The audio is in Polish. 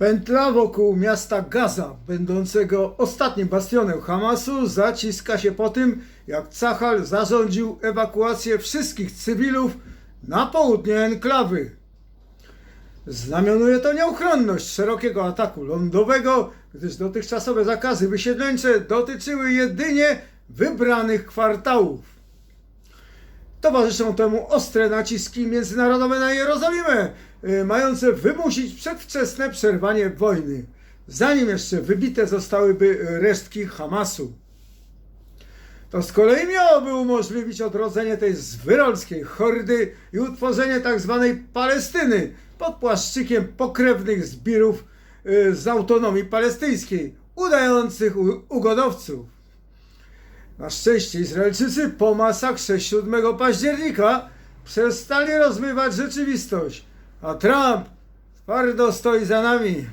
Pętla wokół miasta Gaza, będącego ostatnim bastionem Hamasu, zaciska się po tym, jak Cachal zarządził ewakuację wszystkich cywilów na południe enklawy. Znamionuje to nieuchronność szerokiego ataku lądowego, gdyż dotychczasowe zakazy wysiedleńcze dotyczyły jedynie wybranych kwartałów. Towarzyszą temu ostre naciski międzynarodowe na Jerozolimę, y, mające wymusić przedwczesne przerwanie wojny, zanim jeszcze wybite zostałyby resztki Hamasu. To z kolei miałoby umożliwić odrodzenie tej zwyrolskiej hordy i utworzenie tzw. Palestyny pod płaszczykiem pokrewnych zbirów y, z autonomii palestyńskiej, udających ugodowców. Na szczęście Izraelczycy po masakrze 7 października przestali rozmywać rzeczywistość, a Trump twardo stoi za nami.